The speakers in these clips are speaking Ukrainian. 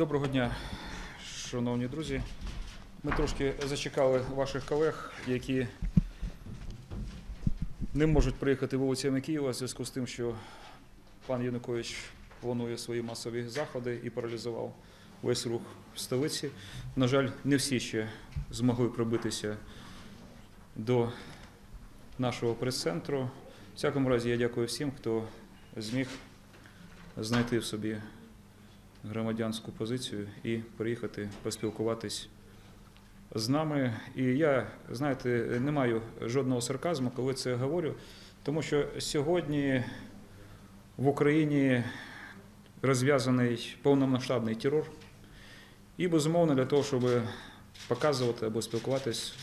Доброго дня, шановні друзі. Ми трошки зачекали ваших колег, які не можуть приїхати вулицями Києва в зв'язку з тим, що пан Янукович планує свої масові заходи і паралізував весь рух в столиці. На жаль, не всі ще змогли пробитися до нашого прес-центру. В всякому разі, я дякую всім, хто зміг знайти в собі громадянську позицію і приїхати поспілкуватись з нами. І я, знаєте, не маю жодного сарказму, коли це говорю, тому що сьогодні в Україні розв'язаний повномасштабний терор. І, безумовно, для того, щоб показувати або спілкуватись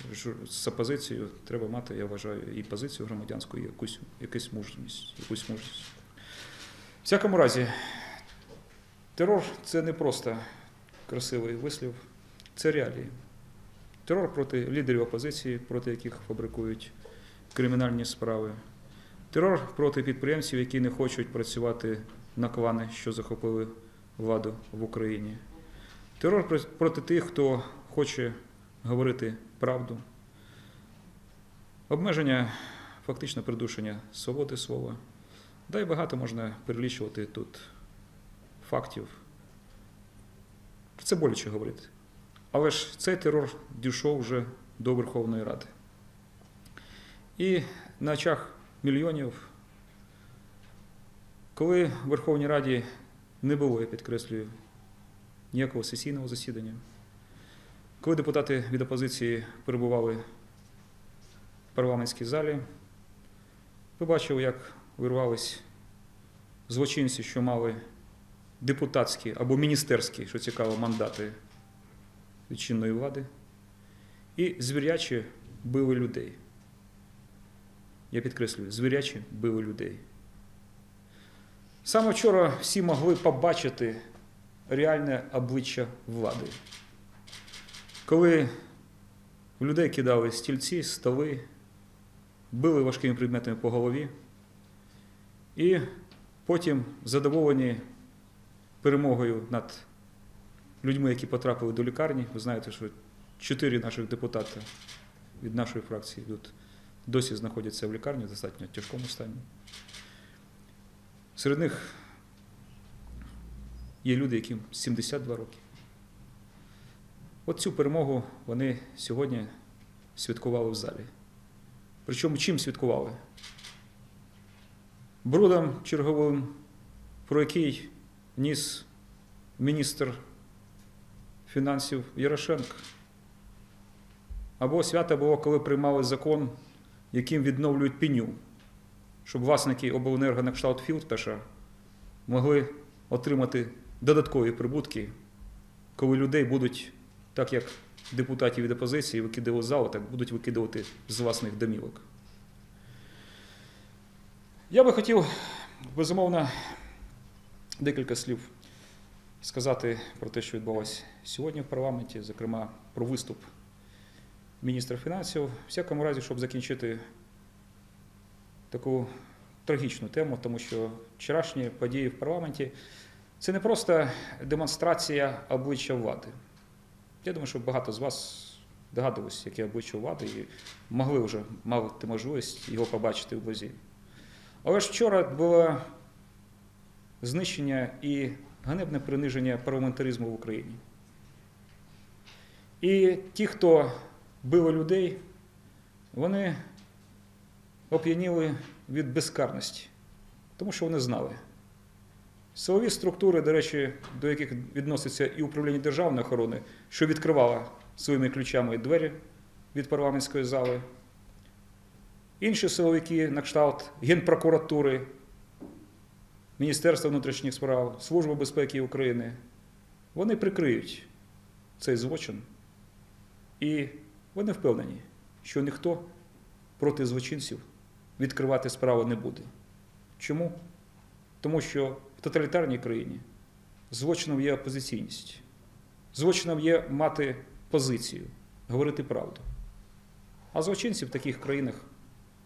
з опозицією, треба мати, я вважаю, і позицію громадянську, і якусь, якусь мужність. Якусь мужність. В всякому разі, терор це не просто красивий вислів, це реалії. Терор проти лідерів опозиції, проти яких фабрикують кримінальні справи. Терор проти підприємців, які не хочуть працювати на клани, що захопили владу в Україні. Терор проти тих, хто хоче говорити правду. Обмеження, фактично придушення свободи слова. Да й багато можна перелічувати тут фактів. Це боляче говорити. Але ж цей терор дійшов вже до Верховної Ради. І на очах мільйонів, коли в Верховній Раді не було, я підкреслюю, ніякого сесійного засідання, коли депутати від опозиції перебували в парламентській залі, ви як вирвались злочинці, що мали депутатські або міністерські, що цікаво, мандати чинної влади, і звірячі били людей. Я підкреслюю, звірячі били людей. Саме вчора всі могли побачити реальне обличчя влади. Коли в людей кидали стільці, столи, били важкими предметами по голові, і потім задоволені перемогою над людьми, які потрапили до лікарні. Ви знаєте, що чотири наших депутати від нашої фракції тут досі знаходяться в лікарні в достатньо тяжкому стані. Серед них є люди, яким 72 роки. От цю перемогу вони сьогодні святкували в залі. Причому чим святкували? Брудом черговим, про який ніс міністр фінансів Ярошенко. Або свято було, коли приймали закон, яким відновлюють пеню, щоб власники обленерго на кшталт Філтеша могли отримати додаткові прибутки, коли людей будуть, так як депутатів від опозиції викидали залу, так будуть викидувати з власних домівок. Я би хотів, безумовно, декілька слів сказати про те, що відбулося сьогодні в парламенті, зокрема про виступ міністра фінансів. В всякому разі, щоб закінчити таку трагічну тему, тому що вчорашні події в парламенті це не просто демонстрація обличчя влади. Я думаю, що багато з вас догадувалися, яке обличчя влади, і могли вже мати можливість його побачити вблизі. Але ж вчора було знищення і ганебне приниження парламентаризму в Україні. І ті, хто били людей, вони оп'яніли від безкарності, тому що вони знали. Силові структури, до речі, до яких відноситься і управління державної охорони, що відкривало своїми ключами двері від парламентської зали. Інші силовики на кшталт Генпрокуратури, Міністерства внутрішніх справ, Служби безпеки України, вони прикриють цей злочин. І вони впевнені, що ніхто проти злочинців відкривати справу не буде. Чому? Тому що в тоталітарній країні злочином є опозиційність. Злочином є мати позицію, говорити правду. А злочинці в таких країнах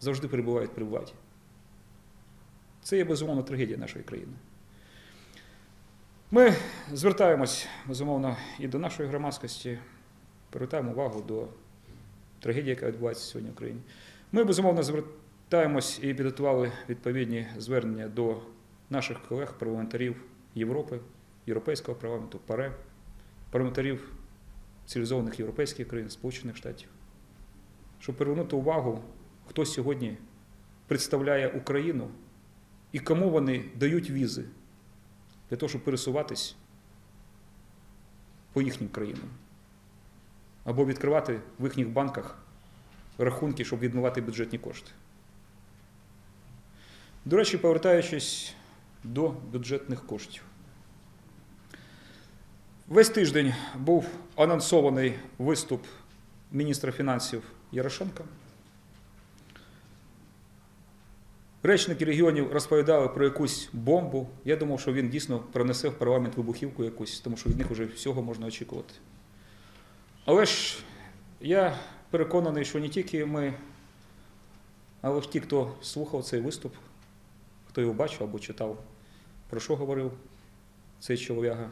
завжди перебувають при владі. Це є безумовно трагедія нашої країни. Ми звертаємось, безумовно, і до нашої громадськості, привертаємо увагу до трагедії, яка відбувається сьогодні в Україні. Ми, безумовно, звертаємось і підготували відповідні звернення до наших колег, парламентарів Європи, Європейського парламенту, ПАРЕ, парламентарів цивілізованих європейських країн, Сполучених Штатів, щоб привернути увагу, хто сьогодні представляє Україну і кому вони дають візи для того, щоб пересуватись по їхнім країнам або відкривати в їхніх банках рахунки, щоб відмивати бюджетні кошти. До речі, повертаючись до бюджетних коштів. Весь тиждень був анонсований виступ міністра фінансів Ярошенка. Речники регіонів розповідали про якусь бомбу. Я думав, що він дійсно пронесе в парламент вибухівку якусь, тому що від них вже всього можна очікувати. Але ж я переконаний, що не тільки ми, але ті, хто слухав цей виступ, хто його бачив або читав, про що говорив цей чолов'яга,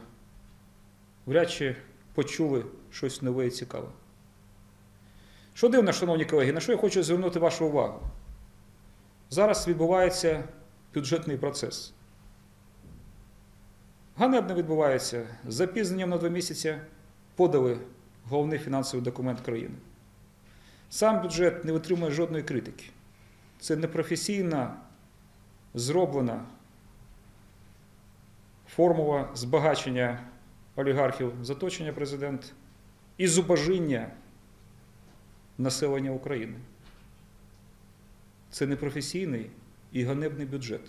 вряд чи почули щось нове і цікаве. Що дивно, шановні колеги, на що я хочу звернути вашу увагу? Зараз відбувається бюджетний процес. Ганебно відбувається. З запізненням на два місяці подали головний фінансовий документ країни. Сам бюджет не витримує жодної критики. Це непрофесійна, зроблена формула збагачення олігархів з оточення президента і зубожіння населення України. Це непрофесійний і ганебний бюджет.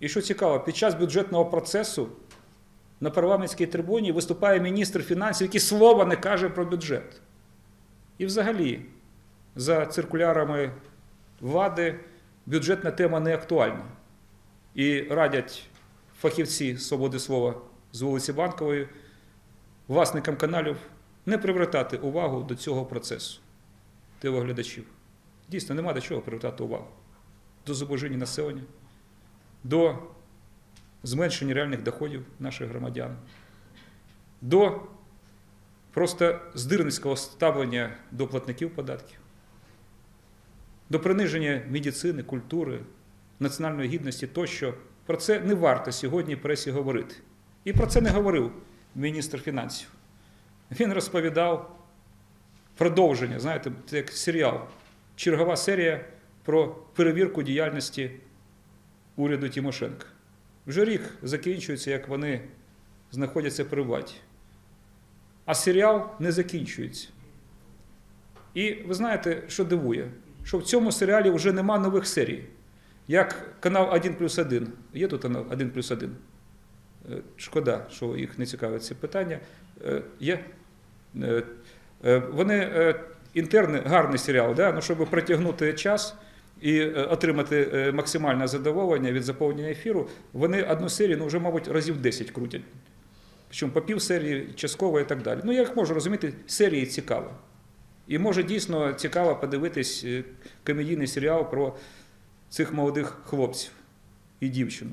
І що цікаво, під час бюджетного процесу на парламентській трибуні виступає міністр фінансів, який слова не каже про бюджет. І взагалі, за циркулярами влади, бюджетна тема не актуальна. І радять фахівці свободи слова з вулиці Банкової, власникам каналів не привертати увагу до цього процесу телеглядачів. Дійсно, нема до чого привертати увагу. До зубожіння населення, до зменшення реальних доходів наших громадян, до просто здирницького ставлення до платників податків, до приниження медицини, культури, національної гідності тощо. Про це не варто сьогодні пресі говорити. І про це не говорив міністр фінансів. Він розповідав продовження, знаєте, як серіал чергова серія про перевірку діяльності уряду Тимошенка. Вже рік закінчується, як вони знаходяться при владі. А серіал не закінчується. І ви знаєте, що дивує? Що в цьому серіалі вже нема нових серій. Як канал 1 плюс 1. Є тут канал 1 плюс 1? Е, Шкода, що їх не цікавить це питання. Е, Є. Е, Вони інтерни гарний серіал, да? ну, щоб притягнути час і е, отримати е, максимальне задоволення від заповнення ефіру, вони одну серію ну, вже, мабуть, разів 10 крутять. Причому по пів серії, частково і так далі. Ну, я як можу розуміти, серії цікаво. І може дійсно цікаво подивитись е, комедійний серіал про цих молодих хлопців і дівчину.